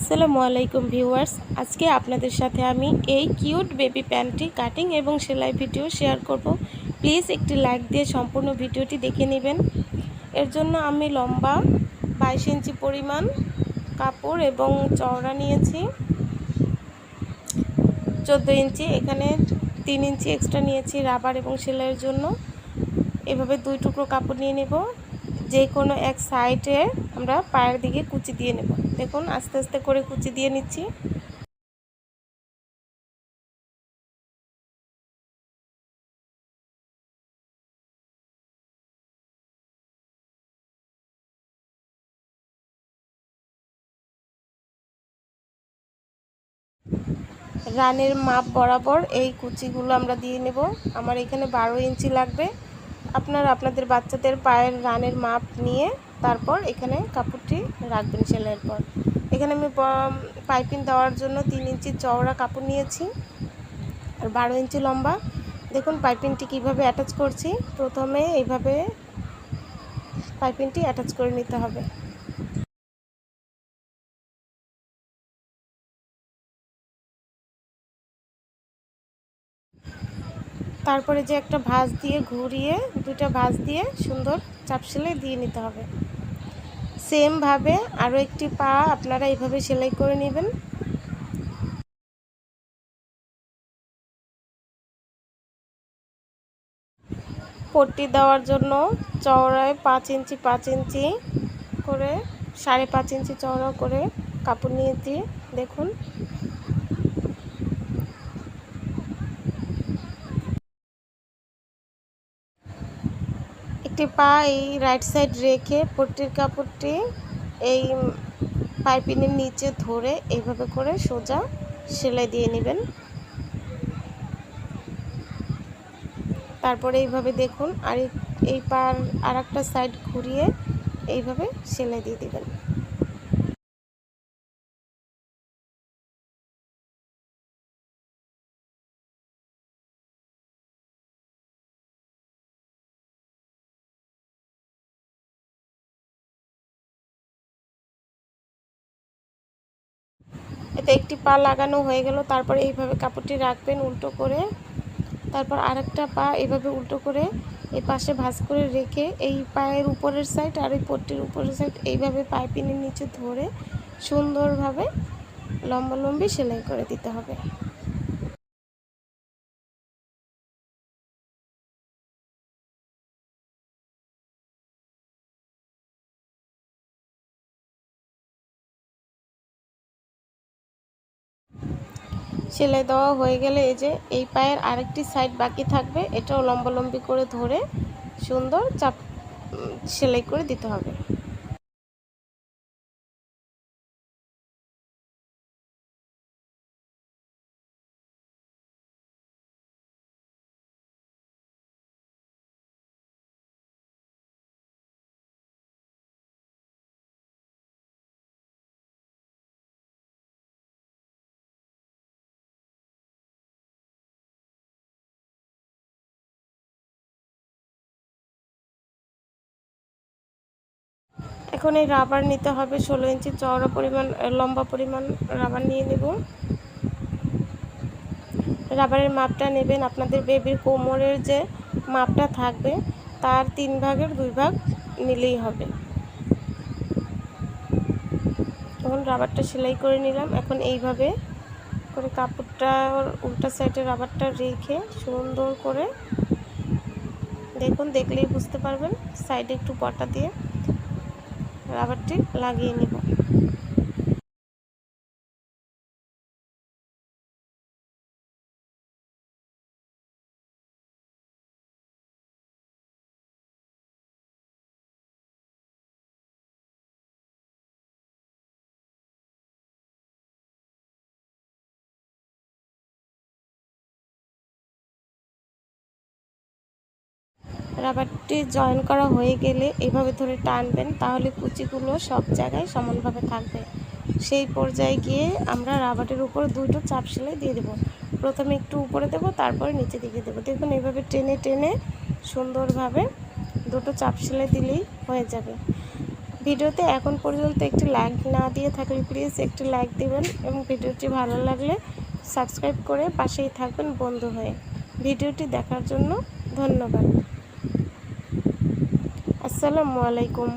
আসসালামু আলাইকুম ভিউয়ার্স। আজকে আপনাদের সাথে আমি এই কিউট বেবি প্যান্টটি কাটিং এবং সেলাই ভিডিও শেয়ার করব। প্লিজ একটি লাইক দিয়ে সম্পূর্ণ ভিডিওটি দেখে নেবেন। এর জন্য আমি লম্বা বাইশ ইঞ্চি পরিমাণ কাপড় এবং চওড়া নিয়েছি। চোদ্দ ইঞ্চি, এখানে তিন ইঞ্চি এক্সট্রা নিয়েছি রাবার এবং সেলাইয়ের জন্য। এভাবে দুই টুকরো কাপড় নিয়ে নেব। যে কোনো এক সাইডে আমরা পায়ের দিকে কুচি দিয়ে নেব। দেখুন, আস্তে আস্তে করে কুচি দিয়ে নিচ্ছি। রানের মাপ বরাবর এই কুচিগুলো আমরা দিয়ে নেব। আমার এখানে বারো ইঞ্চি লাগবে। আপনারা আপনাদের বাচ্চাদের পায়ের রানের মাপ নিয়ে তারপর এখানে কাপড়টি রাখবেন সেলাইয়ের পর। এখানে আমি পাইপিং দেওয়ার জন্য তিন ইঞ্চি চওড়া কাপড় নিয়েছি আর বারো ইঞ্চি লম্বা। দেখুন পাইপিংটি কীভাবে অ্যাটাচ করছি। প্রথমে এইভাবে পাইপিংটি অ্যাটাচ করে নিতে হবে। তারপরে যে একটা ভাঁজ দিয়ে ঘুরিয়ে দুটা ভাঁজ দিয়ে সুন্দর চাপ সেলাই দিয়ে নিতে হবে। সেমভাবে আরও একটি পা আপনারা এইভাবে সেলাই করে নেবেন। পট্টি দেওয়ার জন্য চওড়ায় পাঁচ ইঞ্চি পাঁচ ইঞ্চি করে, সাড়ে পাঁচ ইঞ্চি চওড়া করে কাপড় নিয়েছি দেখুন। একটি পা এই রাইট সাইড রেখে পট্টির কাপড়টি এই পাইপিনের নিচে ধরে এইভাবে করে সোজা সেলাই দিয়ে নেবেন। তারপরে এইভাবে দেখুন, আর এই পার আর একটা সাইড ঘুরিয়ে এইভাবে সেলাই দিয়ে দেবেন। এতে একটি পা লাগানো হয়ে গেল, তারপরে এইভাবে কাপড়টি রাখবেন উল্টো করে। তারপর আরেকটা পা এভাবে উল্টো করে এই পাশে ভাঁজ করে রেখে এই পায়ের উপরের সাইড আর এই পট্টির উপরের সাইড এইভাবে পাইপিনের নিচে ধরে সুন্দরভাবে লম্বা লম্বি সেলাই করে দিতে হবে। সেলাই দেওয়া হয়ে গেলে এই যে এই পায়ের আরেকটি সাইড বাকি থাকবে, এটাও লম্বালম্বি করে ধরে সুন্দর চাপ সেলাই করে দিতে হবে। এখন এই রাবার নিতে হবে ষোলো ইঞ্চি চওড়া পরিমাণ লম্বা পরিমাণ রাবার নিয়ে নেব। রাবারের মাপটা নেবেন আপনাদের বেবির কোমরের যে মাপটা থাকবে, তার তিন ভাগের দুই ভাগ নিলেই হবে। এখন রাবারটা সেলাই করে নিলাম। এখন এইভাবে করে কাপড়টা উল্টা সাইডে রাবারটা রেখে সুন্দর করে দেখুন, দেখলেই বুঝতে পারবেন। সাইডে একটু পটা দিয়ে রাবারটি লাগিয়ে নিব। রাবারটি জয়েন করা হয়ে গেলে এভাবে ধরে টানবেন, তাহলে কুচিগুলো সব জায়গায় সমানভাবে থাকবে। সেই পর্যায়ে গিয়ে আমরা রাবারের উপর দুটো চাপ সেলাই দিয়ে দেবো। প্রথমে একটু উপরে দেব, তারপরে নিচে দিকে দেবো। দেখুন এইভাবে টেনে টেনে সুন্দরভাবে দুটো চাপ সেলাই দিলেই হয়ে যাবে। ভিডিওতে এখন পর্যন্ত একটি লাইক না দিয়ে থাকলে প্লিজ একটি লাইক দিবেন এবং ভিডিওটি ভালো লাগলে সাবস্ক্রাইব করে পাশেই থাকবেন বন্ধু হয়ে। ভিডিওটি দেখার জন্য ধন্যবাদ। আসসালামু আলাইকুম।